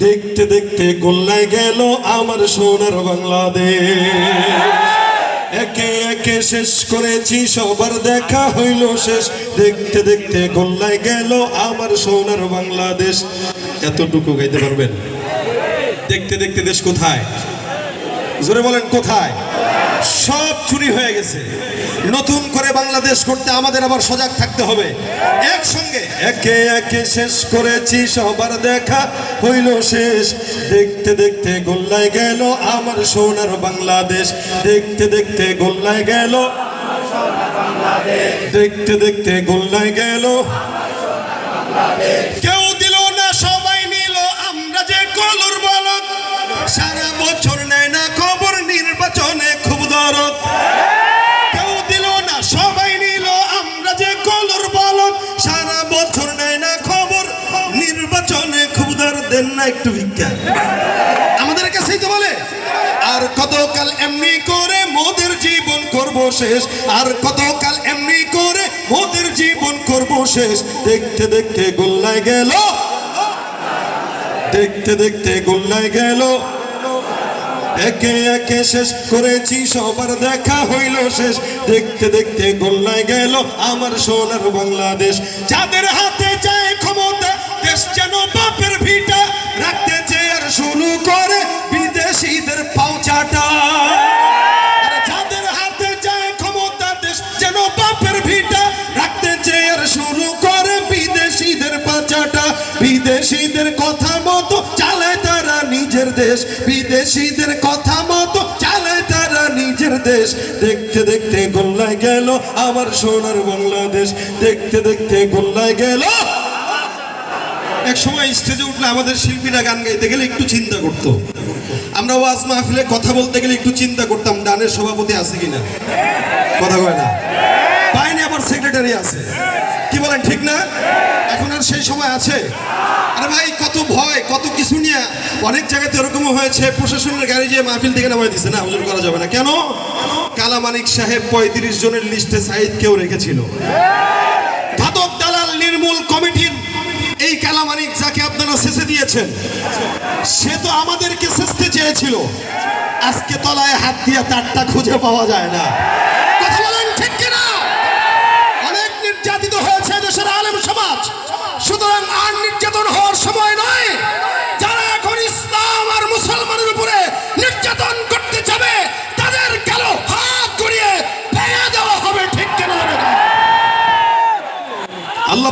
দেখতে দেখতে গোল্লায় গেল আমার সোনার বাংলাদেশ। একে একে শেষ করেছি, সবার দেখা হইল শেষ। দেখতে দেখতে গোল্লায় গেল আমার সোনার বাংলাদেশ। এতটুকু গাইতে পারবেন? দেখতে দেখতে দেশ কোথায়? জোরে বলেন, কোথায়? সব চুরি হয়ে গেছে। নতুন করে বাংলাদেশ করতে আমাদের আবার সজাগ থাকতে হবে। একসঙ্গে। একে একে শেষ করেছি, সবার দেখা হইল শেষ। দেখতে দেখতে গোল্লায় গেল আমার সোনার বাংলাদেশ। দেখতে দেখতে গোল্লায় গেল দেখতে দেখতে গোল্লায় গেল কেউ দিল না, সবাই নিল। আমরা যে কলুর বলদ। সারা বছর দেন না একটু ভিক্ষা। আমাদের কাছেই তো বলে, আর কতকাল এমনি করে মোদের জীবন করব শেষ? আর কতকাল এমনি করে মোদের জীবন করব শেষ? দেখতে দেখতে গোল্লায় গেল। দেখতে দেখতে গোল্লায় গেল। একে একে শেষ করেছি, সবার দেখা হইল শেষ। দেখতে দেখতে গোল্লায় গেল আমার সোনার বাংলাদেশ। যাদের হাতে যায় দেশ, বিদেশিদের কথা মতো চালায় তারা নিজের দেশ। দেখতে দেখতে গোল্লায় গেল আমার সোনার বাংলাদেশ। দেখতে দেখতে গোল্লায় গেল। এক সময় স্টেজে উঠলে আমাদের শিল্পীরা গান গাইতে গেলে একটু চিন্তা করত। আমরা ওয়াজ মাহফিলে কথা বলতে গেলে একটু চিন্তা করতাম, ডানের সভাপতি আছে কিনা? কথা কয় না। সেক্রেটারি আছে। কি বলেন, ঠিক না? এখন আর সেই সময় আছে। আরে ভাই, কত ভয়, কত কিছু নিয়ে অনেক জায়গাতে এরকমও হয়েছে, প্রশাসনের গাড়ি যে মাহফিল থেকে নামাই দিছে, না, হুজুর, করা যাবে না। কেন? কালামানিক সাহেব পঁয়ত্রিশ জনের লিস্টে সাইদকেও রেখেছিল। ঘাতক দালাল নির্মূল কমিটির এই কালামানিক যাকে আপনারা শেষে দিয়েছেন, সে তো আমাদেরকে শেষতে চেয়েছিল। আজকে তলায় হাত দিয়ে তারটা খুঁজে পাওয়া যায় না। আল্লাহ